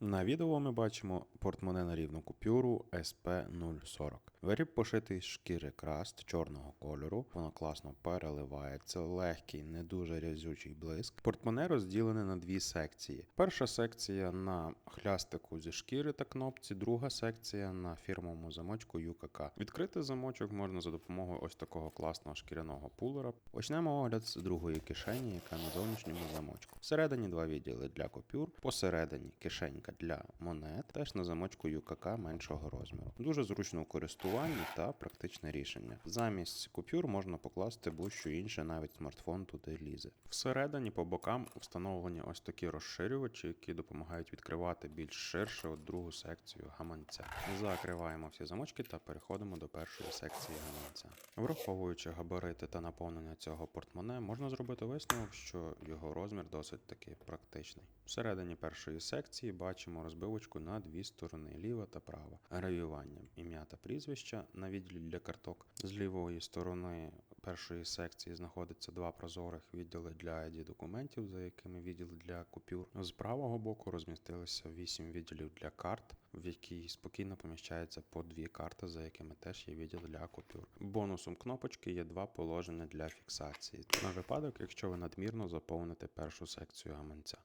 На відео ми бачимо портмоне на рівну купюру SP040. Виріб пошитий з шкіри краст чорного кольору, воно класно переливається, легкий, не дуже рязючий блиск. Портмоне розділене на дві секції. Перша секція на хлястику зі шкіри та кнопці, друга секція на фірмовому замочку UKK. Відкрити замочок можна за допомогою ось такого класного шкіряного пулера. Почнемо огляд з другої кишені, яка на зовнішньому замочку. Всередині два відділи для купюр, посередині кишенька для монет, теж на замочку UKK меншого розміру. Дуже зручно у користуванні та практичне рішення. Замість купюр можна покласти будь-що інше, навіть смартфон туди лізе. Всередині по бокам встановлені ось такі розширювачі, які допомагають відкривати більш ширше другу секцію гаманця. Закриваємо всі замочки та переходимо до першої секції гаманця. Враховуючи габарити та наповнення цього портмоне, можна зробити висновок, що його розмір досить таки практичний. Всередині першої секції бачимо розбивочку на дві сторони ліва та права. Гравіювання ім'я та прізвища на відділі для карток. З лівої сторони першої секції знаходиться два прозорих відділи для ID документів, за якими відділ для купюр. З правого боку розмістилися вісім відділів для карт, в якій спокійно поміщається по дві карти, за якими теж є відділ для купюр. Бонусом кнопочки є два положення для фіксації на випадок, якщо ви надмірно заповните першу секцію гаманця.